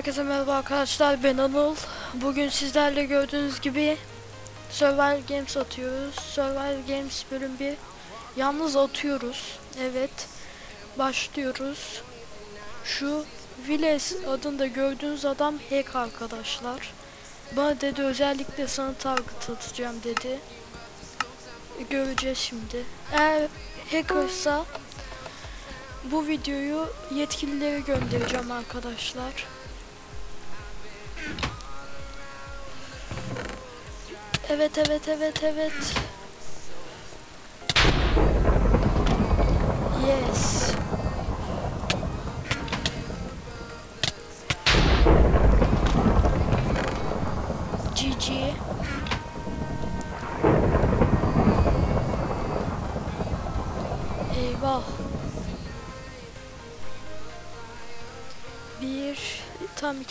Herkese merhaba arkadaşlar ben Anıl. Bugün sizlerle gördüğünüz gibi Survival Games atıyoruz. Survival Games bölüm 1. Yalnız atıyoruz. Evet. Başlıyoruz. Şu Viles adında gördüğünüz adam hack arkadaşlar. Bana dedi özellikle sana target atacağım dedi. Göreceğiz şimdi. Eğer hackersa bu videoyu yetkililere göndereceğim arkadaşlar. Evet evet evet evet. Yes.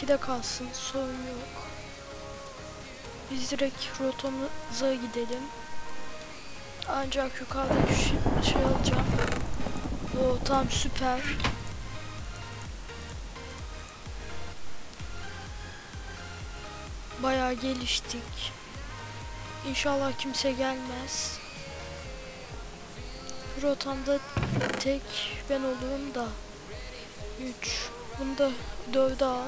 2'de kalsın. Sorun yok. Biz direkt rotamıza gidelim. Ancak yukarıda bir şey alacağım. Şey o tam süper. Bayağı geliştik. İnşallah kimse gelmez. Rotamda tek ben olurum da. 3. Bunu da 4'e al.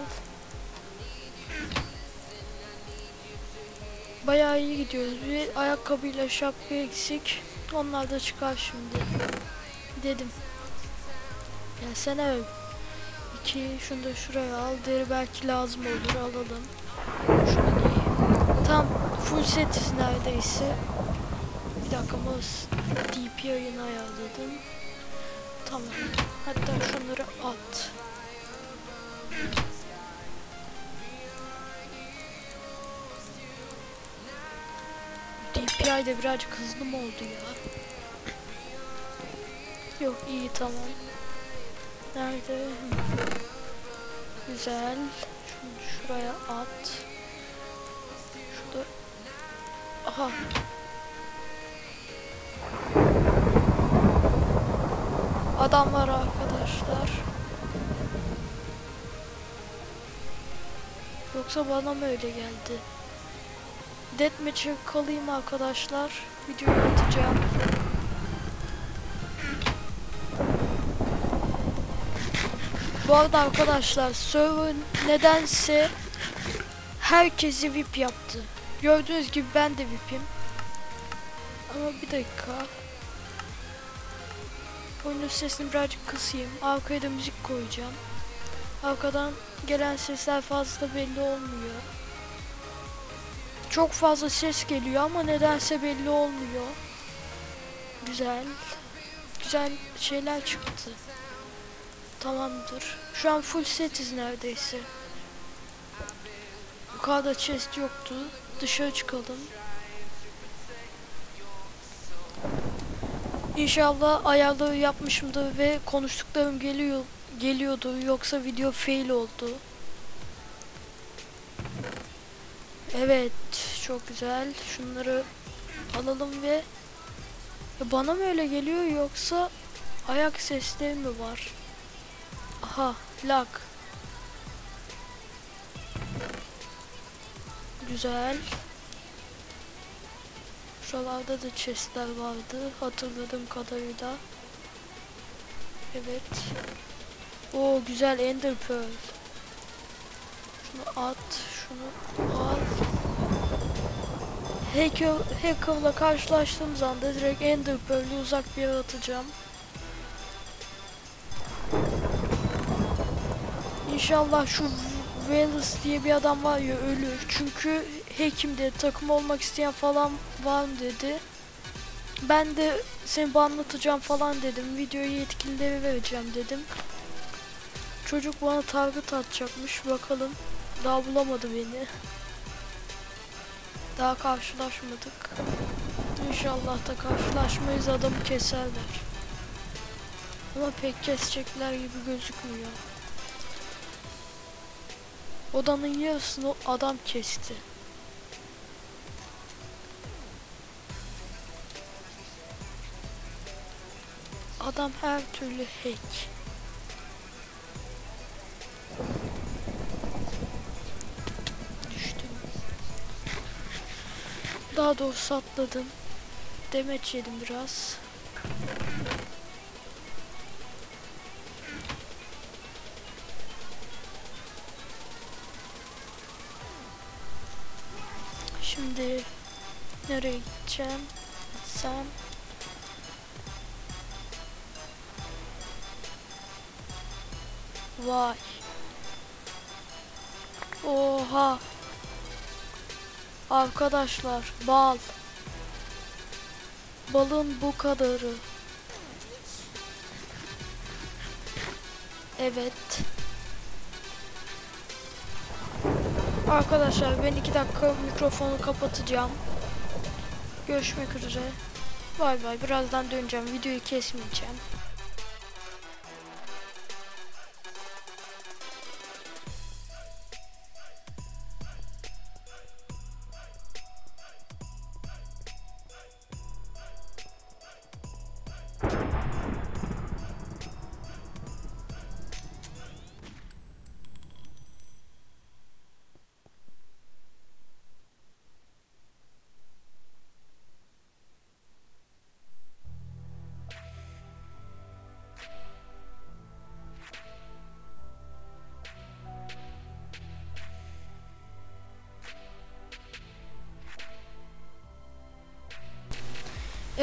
Bayağı iyi gidiyoruz. Bir ayakkabıyla şapka eksik. Onlar da çıkar şimdi. Dedim. Gelsene öv. İki, şunu da şuraya al. Deri belki lazım olur. Alalım. Şunu giy. Tam full setiz neredeyse. Bir dakika mas DP ayını ayarladım. Tamam. Hatta şunları at. DPI de birazcık hızlı mı oldu ya? Yok iyi tamam. Nerede? Güzel. Şunu şuraya at. Şurada. Aha. Adam var arkadaşlar. Yoksa bana mı öyle geldi? Deathmatch'e kalayım arkadaşlar. Videoyu atacağım. Bu arada arkadaşlar server nedense herkesi VIP yaptı. Gördüğünüz gibi ben de VIP'im. Ama bir dakika. Oyunun sesini birazcık kısayım. Arkaya da müzik koyacağım. Arkadan gelen sesler fazla belli olmuyor. Çok fazla ses geliyor ama nedense belli olmuyor. Güzel. Güzel şeyler çıktı. Tamamdır. Şu an full setiz neredeyse. Yukarıda chest yoktu. Dışarı çıkalım. İnşallah ayarları yapmışımdır ve konuştuklarım geliyor geliyordu yoksa video fail oldu. Evet, çok güzel. Şunları alalım ve ya bana mı öyle geliyor yoksa ayak sesleri mi var? Aha, lag. Güzel. Şuralarda da chestler vardı hatırladığım kadarıyla. Evet. O güzel Ender Pearl. Şunu at, şunu al. Hacker, hacker'la karşılaştığım anda direkt Ender Pearl'ü uzak bir yere atacağım. İnşallah şu Wallace diye bir adam var ya ölür. Çünkü hekim dedi takım olmak isteyen falan var mı dedi. Ben de seni anlatacağım falan dedim. Videoyu yetkililere vereceğim dedim. Çocuk bana target atacakmış. Bakalım. Daha bulamadı beni. Daha karşılaşmadık. İnşallah da karşılaşmayız adamı keserler. Ama pek kesecekler gibi gözükmüyor. Odanın yarısını adam kesti. Adam her türlü hack. Daha doğrusu atladım. Demeç yedim biraz. Şimdi nereye gideceğim? Sen Vay. Oha. Arkadaşlar bal. Balın bu kadarı. Evet. Arkadaşlar ben iki dakika mikrofonu kapatacağım. Görüşmek üzere. Bay bay. Birazdan döneceğim. Videoyu kesmeyeceğim.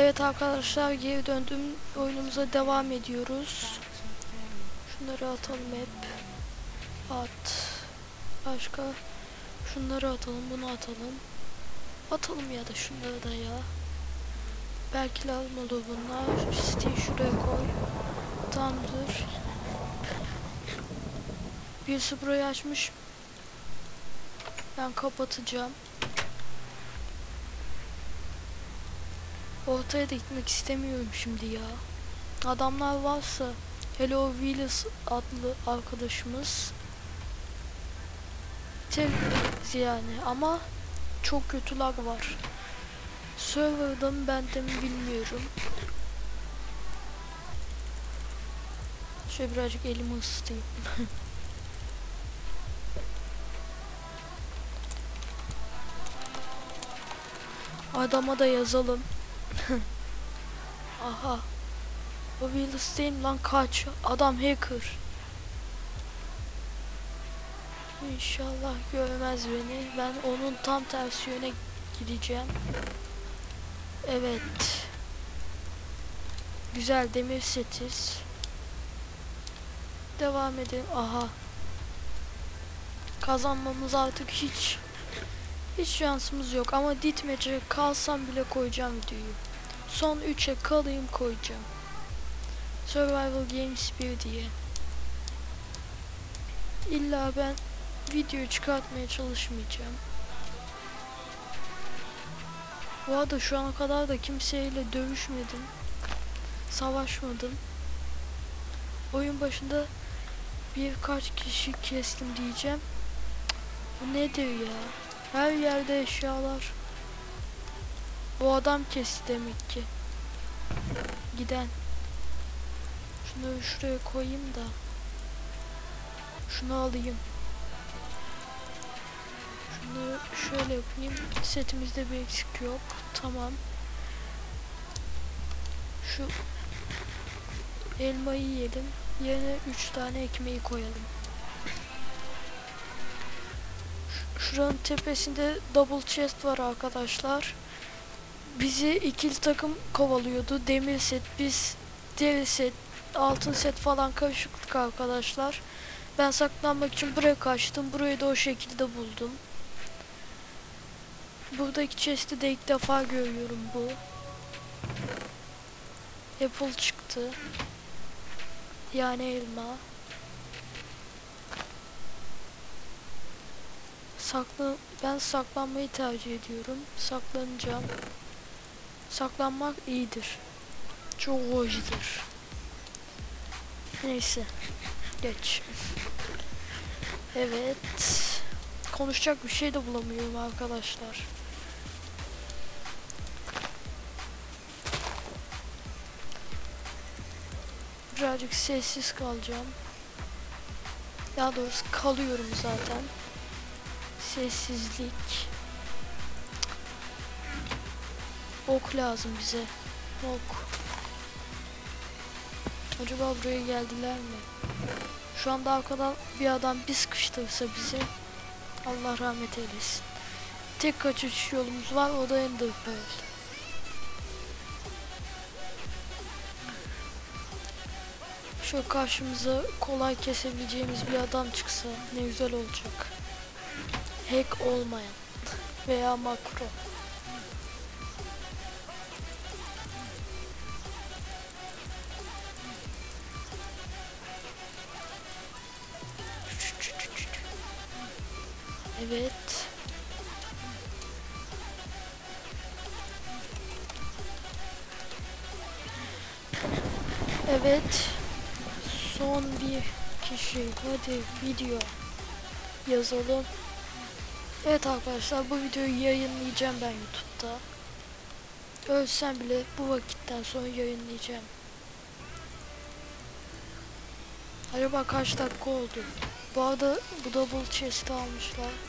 Evet arkadaşlar geri döndüm. Oyunumuza devam ediyoruz. Şunları atalım hep. At. Başka. Şunları atalım. Bunu atalım. Atalım ya da şunları da ya. Belki lazım olur bunlar. Siteyi şuraya koy. Tamamdır. Birisi burayı açmış. Ben kapatacağım. Ortaya da gitmek istemiyorum şimdi ya. Adamlar varsa Hello Willis adlı arkadaşımız temiz yani ama çok kötü lag var. Server'da mı bende mi bilmiyorum. Şöyle birazcık elimi ısıtayım. Adama da yazalım. Aha. O Willis değil mi lan kaç. Adam hacker. İnşallah görmez beni. Ben onun tam tersi yöne gideceğim. Evet. Güzel demir setiz. Devam edelim. Aha. Kazanmamız artık hiç hiç şansımız yok ama ditmece kalsam bile koyacağım videoyu. Son 3'e kalayım koyacağım. Survival Games 1 diye. İlla ben video çıkartmaya çalışmayacağım. Bu arada şu ana kadar da kimseyle dövüşmedim. Savaşmadım. Oyun başında birkaç kişi kestim diyeceğim. Bu nedir ya? Her yerde eşyalar. Bu adam kesti demek ki. Giden. Şunu şuraya koyayım da. Şunu alayım. Şunu şöyle yapayım. Setimizde bir eksik yok. Tamam. Şu elmayı yiyelim. Yerine 3 tane ekmeği koyalım. Şuranın tepesinde double chest var arkadaşlar. Bizi ikili takım kovalıyordu. Demir set, biz deri set, altın set falan karışıklık arkadaşlar. Ben saklanmak için buraya kaçtım. Burayı da o şekilde buldum. Buradaki chest'i de ilk defa görüyorum bu. Apple çıktı. Yani elma. Saklı ben saklanmayı tercih ediyorum. Saklanacağım. Saklanmak iyidir. Çok hoşdur. Neyse. Geç. Evet. Konuşacak bir şey de bulamıyorum arkadaşlar. Birazcık sessiz kalacağım. Daha doğrusu kalıyorum zaten. Sessizlik. Ok lazım bize. Ok. Acaba buraya geldiler mi? Şu anda arkadan bir adam bir sıkıştırsa bizi Allah rahmet eylesin. Tek kaçış yolumuz var o da Ender Pearl. Şöyle karşımıza kolay kesebileceğimiz bir adam çıksa ne güzel olacak. Hack olmayan veya makro. Evet. Evet. Son bir kişi. Hadi video yazalım. Evet arkadaşlar bu videoyu yayınlayacağım ben YouTube'da. Ölsem bile bu vakitten sonra yayınlayacağım. Acaba kaç dakika oldu? Bu arada bu double chest almışlar.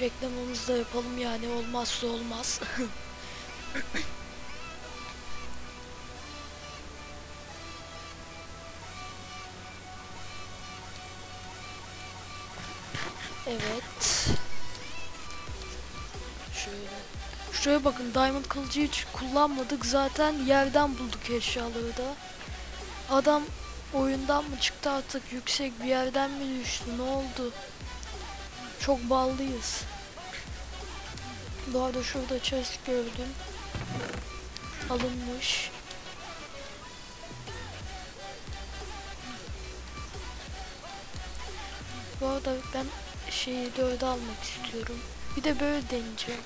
Reklamımızı da yapalım yani olmazsa olmaz. evet. Şöyle. Şuraya bakın Diamond kılıcı hiç kullanmadık. Zaten yerden bulduk eşyaları da. Adam oyundan mı çıktı artık yüksek bir yerden mi düştü ne oldu? Çok ballıyız. Bu arada şurada chest gördüm. Alınmış. Bu arada ben şeyi dörde almak istiyorum. Bir de böyle deneyeceğim.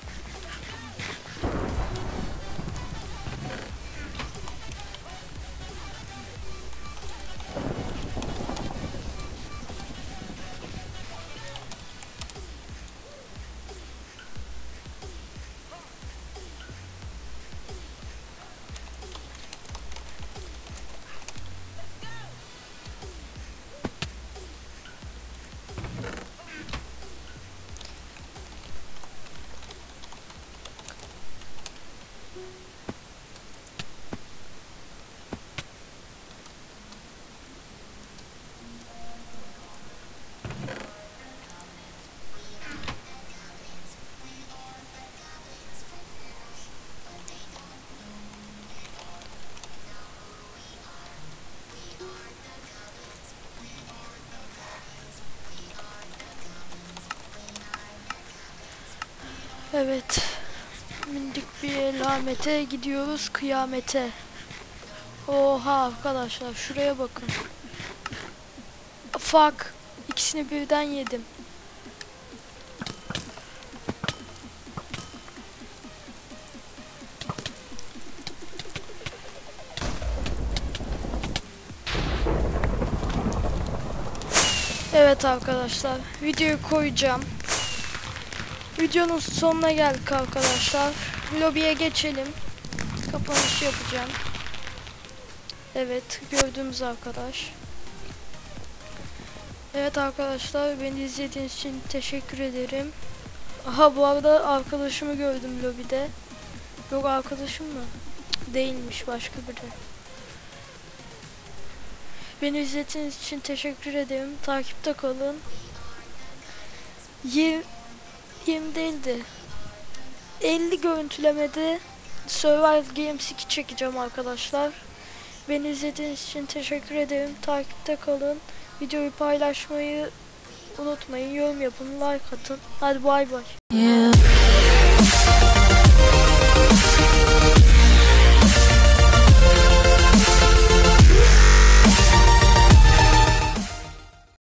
Evet. Mindik bir elamete gidiyoruz kıyamete. Oha arkadaşlar şuraya bakın. Fuck. İkisini birden yedim. Evet arkadaşlar videoyu koyacağım. Videonun sonuna geldik arkadaşlar. Lobiye geçelim. Kapanış yapacağım. Evet gördüğümüz arkadaş. Evet arkadaşlar beni izlediğiniz için teşekkür ederim. Aha bu arada arkadaşımı gördüm lobide. Yok arkadaşım mı? Değilmiş başka biri. Beni izlediğiniz için teşekkür ederim. Takipte kalın. 20 20 değildi. 50 görüntülemede Survival Games 2 çekeceğim arkadaşlar. Beni izlediğiniz için teşekkür ederim. Takipte kalın. Videoyu paylaşmayı unutmayın. Yorum yapın, like atın. Hadi bay bay. Yeah.